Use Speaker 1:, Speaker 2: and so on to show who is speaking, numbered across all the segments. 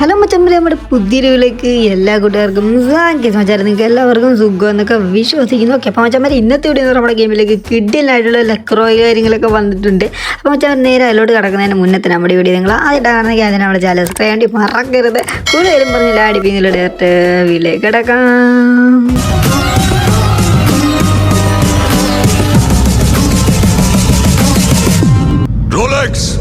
Speaker 1: Hello മച്ചമ്പലി നമ്മുടെ പുതിയൊരുവിലേക്ക് എല്ലാ കൂട്ടുകാർക്കും സമാചാരം. നിങ്ങൾക്ക് എല്ലാവർക്കും സുഖം എന്നൊക്കെ വിശ്വസിക്കുന്നു. ഓക്കെ അപ്പോൾ മച്ചമ്പരി ഇന്നത്തെ പറഞ്ഞാൽ നമ്മുടെ ഗെയിമിലേക്ക് കിഡിലായിട്ടുള്ള ലക്രോയ കാര്യങ്ങളൊക്കെ വന്നിട്ടുണ്ട്. അപ്പോൾ മച്ചാൻ നേരെ അതിലോട്ട് കിടക്കുന്നതിന് മുന്നത്തെ നമ്മുടെ വീഡിയോ നിങ്ങൾ ആദ്യമായിട്ടാണെങ്കിൽ അതിന് നമ്മുടെ ചാനൽ സബ്സ്ക്രൈബ് വേണ്ടി മറക്കരുത്. കൂടുതലും പറഞ്ഞില്ല അടിപ്പിങ്ങിലൂടെ ഡയറക്റ്റ് വീട്ടിലേക്ക് കിടക്കാം.
Speaker 2: Rolex!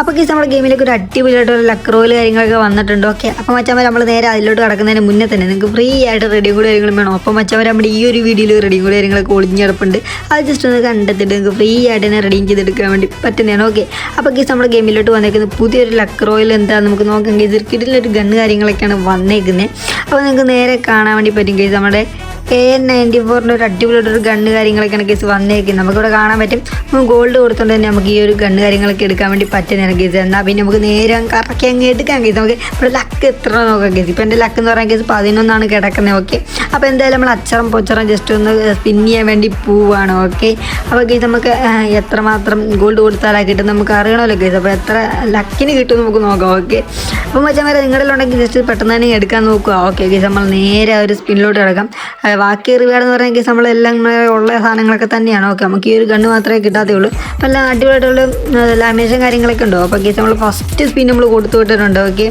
Speaker 1: അപ്പോൾ കേസ് നമ്മുടെ ഗെയിമിലേക്ക് ഒരു അടിപൊളിയായിട്ട് ഒരു ലക്ക് റോയിൽ കാര്യങ്ങളൊക്കെ വന്നിട്ടുണ്ട്. ഓക്കെ അപ്പോൾ മച്ചാമ നമ്മൾ നേരെ അതിലോട്ട് കടക്കുന്നതിന് മുന്നേ തന്നെ നിങ്ങൾക്ക് ഫ്രീ ആയിട്ട് റെഡിയും കൂടി കാര്യങ്ങളും വേണം. അപ്പോൾ മച്ചാമ്മ നമ്മുടെ ഈ ഒരു വീഡിയോയിൽ റെഡിയും കൂടി കാര്യങ്ങളൊക്കെ ഒളിഞ്ഞ് കിടപ്പുണ്ട് അത് ജസ്റ്റ് ഒന്ന് കണ്ടെത്തിയിട്ട് നിങ്ങൾക്ക് ഫ്രീ ആയിട്ട് തന്നെ റെഡിയും ചെയ്തെടുക്കാൻ വേണ്ടി പറ്റുന്നതാണ്. ഓക്കെ അപ്പോൾ കേസ് നമ്മുടെ ഗെയിമിലോട്ട് വന്നേക്കുന്ന പുതിയൊരു റോയിൽ എന്താ നമുക്ക് നോക്കാം. കേസ് കിടിലൊരു ഗണ്ണ് കാര്യങ്ങളൊക്കെയാണ് വന്നേക്കുന്നത് അപ്പോൾ നിങ്ങൾക്ക് നേരെ കാണാൻ വേണ്ടി പറ്റും കേസ് നമ്മുടെ എ നയന്റി ഫോറിന്റെ ഒരു അടിപൊളിയായിട്ടൊരു ഗണ്ണ് കാര്യങ്ങളൊക്കെയാണ് കേസ് വന്നേക്കുന്നത്. നമുക്കിവിടെ കാണാൻ പറ്റും. ഗോൾഡ് കൊടുത്തുകൊണ്ട് തന്നെ നമുക്ക് ഈ ഒരു ഗണ്ണ് കാര്യങ്ങളൊക്കെ എടുക്കാൻ വേണ്ടി പറ്റുന്നതാണ് കേസ് എന്നാൽ പിന്നെ നമുക്ക് നേരെ കറക്കി അങ്ങ് എടുക്കാൻ കേസ് നമുക്ക് ഇവിടെ ലക്ക് എത്ര നോക്കാം കേസ് ഇപ്പം എന്റെ ലക്ക് എന്ന് പറയാൻ കേസ് പതിനൊന്നാണ് കിടക്കുന്നത് ഓക്കെ അപ്പോൾ എന്തായാലും നമ്മൾ അച്ചറം പൊച്ചറം ജസ്റ്റ് ഒന്ന് സ്പിൻ ചെയ്യാൻ വേണ്ടി പോവുകയാണ് ഓക്കെ അപ്പോൾ കേസ് നമുക്ക് എത്രമാത്രം ഗോൾഡ് കൊടുത്താലാണ് കിട്ടും നമുക്ക് അറിയണമല്ലോ കേസ് അപ്പോൾ എത്ര ലക്കിന് കിട്ടും നമുക്ക് നോക്കാം ഓക്കെ അപ്പോൾ മച്ചാൻ വരെ നിങ്ങളുടെ ഉണ്ടെങ്കിൽ ജസ്റ്റ് പെട്ടെന്ന് തന്നെ എടുക്കാൻ നോക്കുക ഓക്കെ കേസ് നമ്മൾ നേരെ ഒരു സ്പിന്നിലോട്ട് കിടക്കാം. ബാക്കി റിവാർഡ് എന്ന് കേസ് നമ്മളെല്ലാം ഉള്ള സാധനങ്ങളൊക്കെ തന്നെയാണ്. ഓക്കെ നമുക്ക് ഈ ഒരു ഗണ്ണ് മാത്രമേ കിട്ടാത്തേ ഉള്ളൂ. അപ്പം എല്ലാം അടിപൊളിയായിട്ടുള്ള ലാമിനേഷൻ കാര്യങ്ങളൊക്കെ ഉണ്ടോ? അപ്പോൾ കേസ് നമ്മൾ ഫസ്റ്റ് സ്പിൻ നമ്മൾ കൊടുത്തു വിട്ടിട്ടുണ്ട്. ഓക്കെ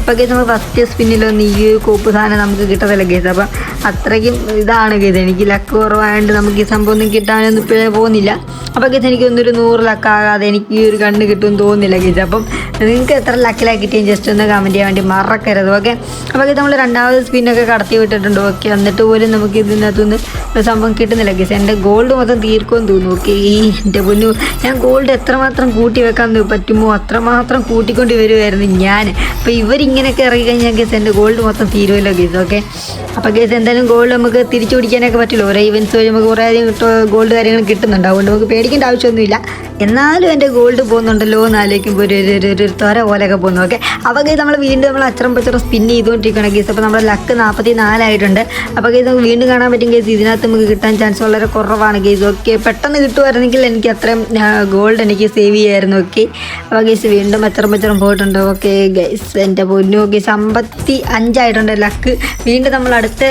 Speaker 1: അപ്പോൾ കേസ് നമ്മൾ ഫസ്റ്റ് സ്പിന്നിലൊന്നും ഈ ഒരു കോപ്പ് സാധനം നമുക്ക് കിട്ടത്തില്ല കേസ് അപ്പോൾ അത്രയ്ക്കും ഇതാണ് ഗീത. എനിക്ക് ലക്ക് കുറവായതുകൊണ്ട് നമുക്ക് ഈ സംഭവം ഒന്നും കിട്ടാനൊന്നും ഇപ്പോഴേ പോകുന്നില്ല. അപ്പോൾ ഗീത എനിക്ക് ഒന്നൊരു നൂറ് ലക്കാകാതെ എനിക്ക് ഈ ഒരു കണ്ണ് കിട്ടുമെന്ന് തോന്നുന്നില്ല ഗീത. അപ്പം നിങ്ങൾക്ക് എത്ര ലക്കിലാക്കി കിട്ടിയും ജസ്റ്റ് ഒന്ന് കമന്റ് ചെയ്യാൻ വേണ്ടി മറക്കരുത് ഓക്കെ അപ്പോൾ ഗീത നമ്മൾ രണ്ടാമത് സ്പിന്നൊക്കെ കടത്തി വിട്ടിട്ടുണ്ട് ഓക്കെ എന്നിട്ട് പോലും നമുക്ക് ഇതിനകത്തുനിന്ന് ഒരു സംഭവം കിട്ടുന്നില്ല ഗീസ എന്റെ ഗോൾഡ് മൊത്തം തീർക്കുമെന്ന് തോന്നുന്നു ഓക്കെ ഈ എന്റെ പൊന്നു ഞാൻ ഗോൾഡ് എത്രമാത്രം കൂട്ടി വെക്കാൻ പറ്റുമോ? അത്രമാത്രം കൂട്ടിക്കൊണ്ട് വരുമായിരുന്നു ഞാൻ. അപ്പോൾ ഇവരിങ്ങനെയൊക്കെ ഇറങ്ങി കഴിഞ്ഞാൽ ഗീസ് എന്റെ ഗോൾഡ് മൊത്തം തീരുമല്ലോ ഗീസ് ഓക്കെ അപ്പോൾ കേസ് എന്തായാലും ഗോൾഡ് നമുക്ക് തിരിച്ചു പിടിക്കാനൊക്കെ പറ്റുള്ളൂ ഓരോ ഇവന്റ്സ് വഴി നമുക്ക് കുറേ അധികം ഗോൾഡ് കാര്യങ്ങൾ കിട്ടുന്നുണ്ട്. അതുകൊണ്ട് നമുക്ക് പേടിക്കേണ്ട ആവശ്യമൊന്നുമില്ല. എന്നാലും എന്റെ ഗോൾഡ് പോകുന്നുണ്ടല്ലോ എന്ന് ആലോചിക്കുമ്പോൾ ഒരു ഒരു- ഒരു തൊര പോലെയൊക്കെ പോകുന്നു. ഓക്കെ അപ്പോൾ ഇത് നമ്മൾ വീണ്ടും നമ്മൾ അച്ചറം പച്ചറം സ്പിൻ ചെയ്തുകൊണ്ടിരിക്കണം ഗീസ് അപ്പോൾ നമ്മുടെ ലക്ക് നാൽപ്പത്തി നാലായിട്ടുണ്ട് അപ്പോൾ ഇത് വീണ്ടും കാണാൻ പറ്റും ഗീസ് ഇതിനകത്ത് നമുക്ക് കിട്ടാൻ ചാൻസ് വളരെ കുറവാണ് ഗീസ് ഓക്കെ പെട്ടെന്ന് കിട്ടുമായിരുന്നെങ്കിൽ എനിക്ക് അത്രയും ഗോൾഡ് എനിക്ക് സേവ് ചെയ്യായിരുന്നു. ഓക്കെ അപ്പോൾ ഗീസ് വീണ്ടും അച്ചറം പച്ചറം പോയിട്ടുണ്ട്. ഓക്കെ ഗൈസ് എന്റെ പൊന്നു. കേസ് അമ്പത്തി അഞ്ചായിട്ടുണ്ട് ലക്ക് വീണ്ടും നമ്മൾ അടുത്ത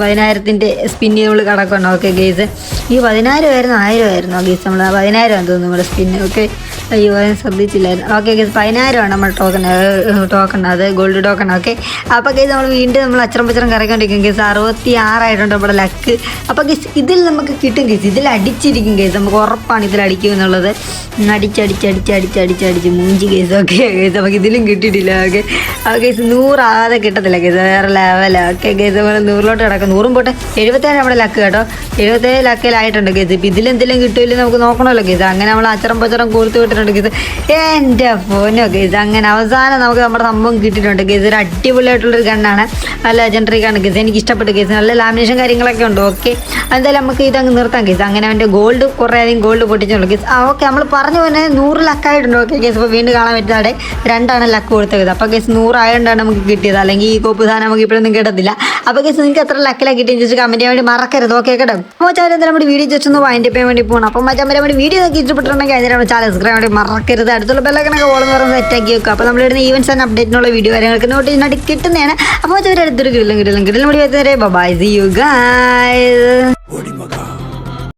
Speaker 1: പതിനായിരത്തിന്റെ സ്പിന്ന് നമ്മൾ കടക്കണം ഓക്കെ ഗീസ് ഈ പതിനായിരം ആയിരുന്നു ആയിരം ആയിരുന്നു ഗേസ് നമ്മൾ പതിനായിരം ആണ് തോന്നുന്നു നമ്മുടെ സ്പിന്ന് ഓക്കെ അയ്യോ ഞാൻ ശ്രദ്ധിച്ചില്ലായിരുന്നു. ഓക്കെ ഓക്കെ പതിനായിരം ആണ് നമ്മുടെ ടോക്കൺ ടോക്കൺ അത് ഗോൾഡ് ടോക്കൺ ഓക്കെ അപ്പോൾ കേസ് നമ്മൾ വീണ്ടും നമ്മൾ അച്ചറം പച്ചറം കറക്കൊണ്ടിരിക്കും കേസ് അറുപത്തി ആറായിട്ടുണ്ട് നമ്മുടെ ലക്ക് അപ്പോൾ കേസ് ഇതിൽ നമുക്ക് കിട്ടും കേസ് ഇതിൽ അടിച്ചിരിക്കും കേസ് നമുക്ക് ഉറപ്പാണ് ഇതിൽ അടിക്കും എന്നുള്ളത്. അടിച്ചടിച്ചടിച്ചടിച്ചടിച്ചടിച്ച് അടിച്ച് അടിച്ച് അടിച്ച് അടിച്ച് മൂഞ്ചി കേസ് ഓക്കെ കേസ് നമുക്ക് ഇതിലും കിട്ടിയിട്ടില്ല ഓക്കെ ആ കേസ് നൂറാതെ കിട്ടത്തില്ല കേസ് വേറെ ലെവലാണ് ഓക്കെ കേസ് നമ്മൾ നൂറിലോട്ട് കിടക്കും. നൂറും പോട്ടെ എഴുപത്തേഴ് നമ്മുടെ ലക്ക് കേട്ടോ. എഴുപത്തേഴ് ലക്കിലായിട്ടുണ്ട് കേസ് ഇപ്പം ഇതിലെന്തെങ്കിലും കിട്ടുമില്ല നമുക്ക് നോക്കണമല്ലോ ഗീത. അങ്ങനെ നമ്മൾ അച്ചറം പച്ചറം കൂർത്ത് വിട്ടിട്ടുണ്ട് ഗീത. എന്റെ ഫോനോ ഗീത. അങ്ങനെ അവസാനം നമുക്ക് നമ്മുടെ സംഭവം കിട്ടിയിട്ടുണ്ട്. ഗീത ഒരു അടിപൊളിയായിട്ടുള്ളൊരു ഗണ്ണാണ്. നല്ല ലെജൻഡറി ഗണ്ണ് ഗീത. എനിക്ക് ഇഷ്ടപ്പെട്ട ഗീത. നല്ല ലാമിനേഷൻ കാര്യങ്ങളൊക്കെ ഉണ്ട്. ഓക്കെ എന്തായാലും നമുക്ക് ഇതങ്ങ് നിർത്താം ഗീത. അങ്ങനെ അവന്റെ ഗോൾഡ് കുറേ അധികം ഗോൾഡ് പൊട്ടിച്ചുള്ളൂ ഗീസ് ആ ഓക്കെ നമ്മൾ പറഞ്ഞു തന്നെ നൂറ് ലക്കായിട്ടുണ്ട് ഓക്കെ ഗീസ് ഇപ്പോൾ വീണ്ടും കാണാൻ പറ്റാതെ രണ്ടാണ് ലക്ക് കൊടുത്തത് അപ്പോൾ ഗീസ് നൂറായതുകൊണ്ടാണ് നമുക്ക് കിട്ടിയത്. അല്ലെങ്കിൽ ഈ കോപ്പ് സാധനം നമുക്ക് ഇപ്പോഴൊന്നും കിട്ടത്തില്ല. അപ്പോൾ ഗീസ് നിങ്ങൾക്ക് എത്ര ലക്കിലാണ് കിട്ടിയെന്ന് ചോദിച്ചാൽ കമന്റ് ചെയ്യാൻ വേണ്ടി മറക്കരുത്. ഓക്കെ കേട്ടോ. അപ്പോൾ ചാരം നമ്മുടെ വീഡിയോ ജസ്റ്റ് ഒന്ന് വൈൻഡ് ചെയ്യാൻ വേണ്ടി പോകണം അപ്പോൾ മച്ചാൻ നമ്മുടെ വീഡിയോ നോക്കി ഇഷ്ടപ്പെട്ടിട്ടുണ്ടെങ്കിൽ അതിന് നമ്മുടെ ചാനൽ സബ്സ്ക്രൈബ് ചെയ്യാൻ മറക്കരുത്. അടുത്തുള്ള ബെല്ലൊക്കെ ഓളം പറഞ്ഞ് സെറ്റാക്കി വെക്കുക. അപ്പോൾ നമ്മളിടുന്ന ഈവൻസ് ആൻഡ് അപ്ഡേറ്റിനുള്ള വീഡിയോ കാര്യങ്ങൾക്ക് നോട്ടിനായിട്ട് കിട്ടുന്നതാണ്. അപ്പോൾ മച്ചാൻ അടുത്തൊരു കിടലും കിടലും കിടലും കൂടി വരുന്നവരെ ബൈ സി യു ഗൈസ്